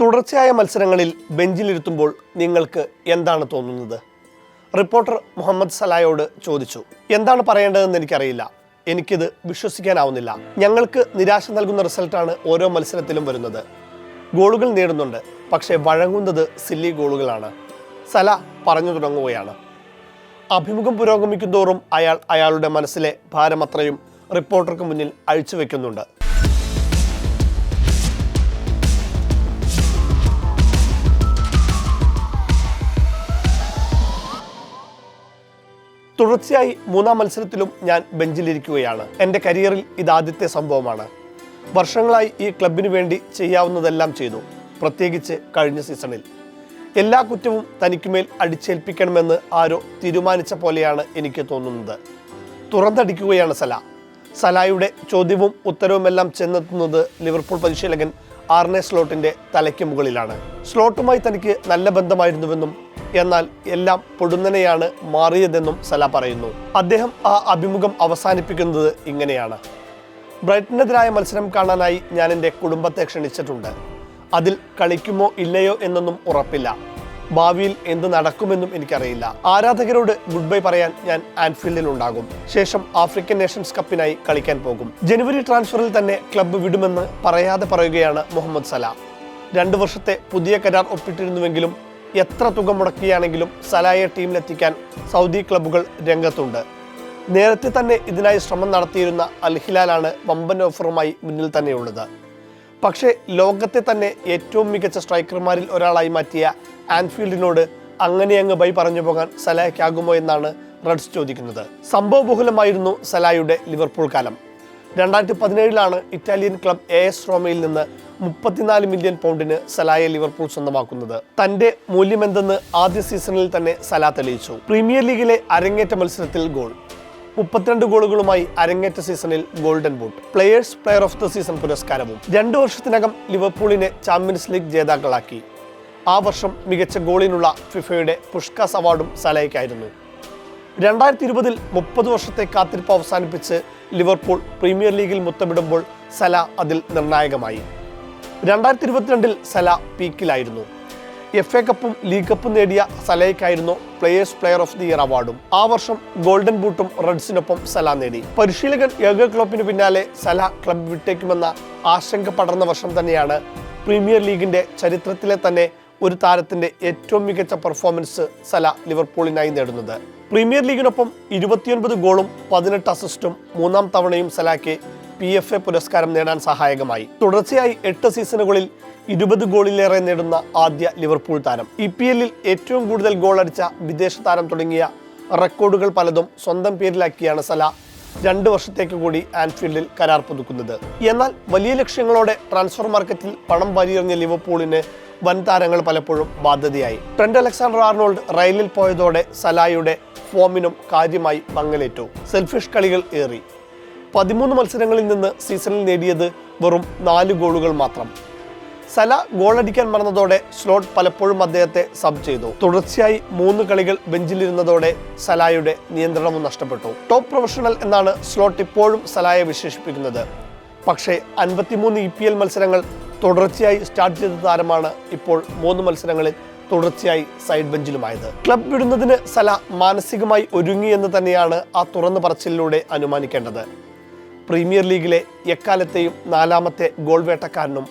തുടർച്ചയായ മത്സരങ്ങളിൽ ബെഞ്ചിലിരുത്തുമ്പോൾ നിങ്ങൾക്ക് എന്താണ് തോന്നുന്നത്? റിപ്പോർട്ടർ മുഹമ്മദ് സലായോട് ചോദിച്ചു. എന്താണ് പറയേണ്ടതെന്ന് എനിക്കറിയില്ല. എനിക്കിത് വിശ്വസിക്കാനാവുന്നില്ല. ഞങ്ങൾക്ക് നിരാശ നൽകുന്ന റിസൾട്ടാണ് ഓരോ മത്സരത്തിലും വരുന്നത്. ഗോളുകൾ നേടുന്നുണ്ട്. പക്ഷേ വഴങ്ങുന്നത് സില്ലി ഗോളുകളാണ്. സല പറഞ്ഞു തുടങ്ങുകയാണ്. അഭിമുഖം പുരോഗമിക്കുന്തോറും അയാൾ അയാളുടെ മനസ്സിലെ ഭാരമത്രയും റിപ്പോർട്ടർക്ക് മുന്നിൽ അഴിച്ചുവെക്കുന്നുണ്ട്. തുടർച്ചയായി മൂന്നാം മത്സരത്തിലും ഞാൻ ബെഞ്ചിലിരിക്കുകയാണ്. എന്റെ കരിയറിൽ ഇതാദ്യത്തെ സംഭവമാണ്. വർഷങ്ങളായി ഈ ക്ലബിന് വേണ്ടി ചെയ്യാവുന്നതെല്ലാം ചെയ്തു പ്രത്യേകിച്ച് കഴിഞ്ഞ സീസണിൽ. എല്ലാ കുറ്റവും തനിക്കുമേൽ അടിച്ചേൽപ്പിക്കണമെന്ന് ആരോ തീരുമാനിച്ച പോലെയാണ് എനിക്ക് തോന്നുന്നത്. തുറന്നടിക്കുകയാണ് സല. സലായുടെ ചോദ്യവും ഉത്തരവുമെല്ലാം ചെന്നെത്തുന്നത് ലിവർപൂൾ പരിശീലകൻ ആർനെ സ്ലോട്ടിന്റെ തലയ്ക്ക് മുകളിലാണ്. സ്ലോട്ടുമായി തനിക്ക് നല്ല ബന്ധമായിരുന്നുവെന്നും എന്നാൽ എല്ലാം പൊടുന്നനെയാണ് മാറിയതെന്നും സല പറയുന്നു. അദ്ദേഹം ആ അഭിമുഖം അവസാനിപ്പിക്കുന്നത് ഇങ്ങനെയാണ്. ബ്രൈറ്റനെതിരായ മത്സരം കാണാനായി ഞാൻ എന്റെ കുടുംബത്തെ ക്ഷണിച്ചിട്ടുണ്ട്. അതിൽ കളിക്കുമോ ഇല്ലയോ എന്നൊന്നും ഉറപ്പില്ല. ഭാവിയിൽ എന്ത് നടക്കുമെന്നും എനിക്കറിയില്ല. ആരാധകരോട് ഗുഡ് ബൈ പറയാൻ ഞാൻ ആൻഫീൽഡിൽ ഉണ്ടാകും. ശേഷം ആഫ്രിക്കൻ നേഷൻസ് കപ്പിനായി കളിക്കാൻ പോകും. ജനുവരി ട്രാൻസ്ഫറിൽ തന്നെ ക്ലബ്ബ് വിടുമെന്ന് പറയാതെ പറയുകയാണ് മുഹമ്മദ് സലാ രണ്ടു വർഷത്തെ പുതിയ കരാർ ഒപ്പിട്ടിരുന്നുവെങ്കിലും എത്ര തുക മുടക്കിയാണെങ്കിലും സലായെ ടീമിലെത്തിക്കാൻ സൗദി ക്ലബ്ബുകൾ രംഗത്തുണ്ട്. നേരത്തെ തന്നെ ഇതിനായി ശ്രമം നടത്തിയിരുന്ന അൽഹിലാലാണ് വമ്പൻ ഓഫറുമായി മുന്നിൽ തന്നെയുള്ളത്. പക്ഷേ ലോകത്തെ തന്നെ ഏറ്റവും മികച്ച സ്ട്രൈക്കർമാരിൽ ഒരാളായി മാറ്റിയ ആൻഫീൽഡിനോട് അങ്ങനെ അങ്ങ് ബൈ പറഞ്ഞു പോകാൻ സലായ്ക്കാകുമോ എന്നാണ് റെഡ്സ് ചോദിക്കുന്നത്. സംഭവബഹുലമായിരുന്നു സലായുടെ ലിവർപൂൾ കാലം. രണ്ടായിരത്തി പതിനേഴിലാണ് ഇറ്റാലിയൻ ക്ലബ് എ എസ് റോമയിൽ നിന്ന് മുപ്പത്തിനാല് മില്യൺ പൗണ്ടിന് സലായെ ലിവർപൂൾ സ്വന്തമാക്കുന്നത്. തന്റെ മൂല്യമെന്തെന്ന് ആദ്യ സീസണിൽ തന്നെ സല തെളിയിച്ചു. പ്രീമിയർ ലീഗിലെ അരങ്ങേറ്റ മത്സരത്തിൽ ഗോൾ. മുപ്പത്തിരണ്ട് ഗോളുകളുമായി അരങ്ങേറ്റ സീസണിൽ golden boot. Players player of the season പുരസ്കാരവും. രണ്ടു വർഷത്തിനകം ലിവർപൂളിനെ ചാമ്പ്യൻസ് ലീഗ് ജേതാക്കളാക്കി. ആ വർഷം മികച്ച ഗോളിനുള്ള ഫിഫയുടെ പുഷ്കാസ് അവാർഡും സലയ്ക്കായിരുന്നു. രണ്ടായിരത്തി ഇരുപതിൽ മുപ്പത് വർഷത്തെ കാത്തിരിപ്പ് അവസാനിപ്പിച്ച് ലിവർപൂൾ പ്രീമിയർ ലീഗിൽ മുത്തമിടുമ്പോൾ സല അതിൽ നിർണായകമായി. രണ്ടായിരത്തി ഇരുപത്തിരണ്ടിൽ സല പീക്കിലായിരുന്നു. എഫ് എ കപ്പും ലീഗ് കപ്പും നേടിയ സലയ്ക്കായിരുന്നു players player of the year അവാർഡും. ആ വർഷം ഗോൾഡൻ ബൂട്ടും റെഡ്സിനൊപ്പം സല നേടി. പരിശീലകൻ യോഗ ക്ലോപ്പിന് പിന്നാലെ സല ക്ലബ് വിട്ടേക്കുമെന്ന ആശങ്ക പടർന്ന വർഷം തന്നെയാണ് പ്രീമിയർ ലീഗിന്റെ ചരിത്രത്തിലെ തന്നെ ഒരു താരത്തിന്റെ ഏറ്റവും മികച്ച പെർഫോമൻസ് സല ലിവർപൂളിനായി നേടുന്നത്. പ്രീമിയർ ലീഗിനൊപ്പം ഇരുപത്തിയൊൻപത് ഗോളും പതിനെട്ട് അസിസ്റ്റും മൂന്നാം തവണയും സലാക്ക് പി എഫ് എ പുരസ്കാരം നേടാൻ സഹായകമായി. തുടർച്ചയായി എട്ട് സീസണുകളിൽ ഇരുപത് ഗോളിലേറെ നേടുന്ന ആദ്യ ലിവർപൂൾ താരം. ഇ പി എല്ലിൽ ഏറ്റവും കൂടുതൽ ഗോൾ അടിച്ച വിദേശ താരം തുടങ്ങിയ റെക്കോർഡുകൾ പലതും സ്വന്തം പേരിലാക്കിയാണ് സല രണ്ട് വർഷത്തേക്ക് കൂടി ആൻഫീൽഡിൽ കരാർ പുതുക്കുന്നത്. എന്നാൽ വലിയ ലക്ഷ്യങ്ങളോടെ ട്രാൻസ്ഫർ മാർക്കറ്റിൽ പണം വലിയെറിഞ്ഞ ലിവർപൂളിന് വൻ താരങ്ങൾ പലപ്പോഴും ബാധ്യതയായി. ട്രെൻഡ് അലക്സാണ്ടർ ആർണോൾഡ് റയലിൽ പോയതോടെ സലായുടെ ഫോമിനും കാര്യമായി മങ്ങലേറ്റു സെൽഫിഷ് കളികൾ ഏറി. പതിമൂന്ന് മത്സരങ്ങളിൽ നിന്ന് സീസണിൽ നേടിയത് വെറും നാല് ഗോളുകൾ മാത്രം. സല ഗോളടിക്കാൻ മറന്നതോടെ സ്ലോട്ട് പലപ്പോഴും അദ്ദേഹത്തെ സബ് ചെയ്തു. തുടർച്ചയായി മൂന്ന് കളികൾ ബെഞ്ചിലിരുന്നതോടെ സലായുടെ നിയന്ത്രണവും നഷ്ടപ്പെട്ടു. ടോപ്പ് പ്രൊഫഷണൽ എന്നാണ് സ്ലോട്ട് ഇപ്പോഴും സലായെ വിശേഷിപ്പിക്കുന്നത്. പക്ഷേ അൻപത്തിമൂന്ന് ഇ പി എൽ മത്സരങ്ങൾ തുടർച്ചയായി സ്റ്റാർട്ട് ചെയ്ത താരമാണ് ഇപ്പോൾ മൂന്ന് മത്സരങ്ങളിൽ തുടർച്ചയായി സൈഡ് ബെഞ്ചിലുമായത് ക്ലബ് വിടുന്നതിന് സല മാനസികമായി ഒരുങ്ങി എന്ന് തന്നെയാണ് ആ തുറന്നു പറച്ചിലൂടെ അനുമാനിക്കേണ്ടത്. പ്രീമിയർ ലീഗിലെ എക്കാലത്തെയും നാലാമത്തെ ഗോൾ വേട്ടക്കാരനും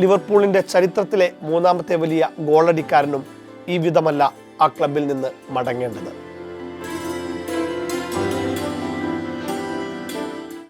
ലിവർപൂളിന്റെ ചരിത്രത്തിലെ മൂന്നാമത്തെ വലിയ ഗോളടിക്കാരനും ഈ വിധമല്ല ആ ക്ലബിൽ നിന്ന് മടങ്ങേണ്ടത്.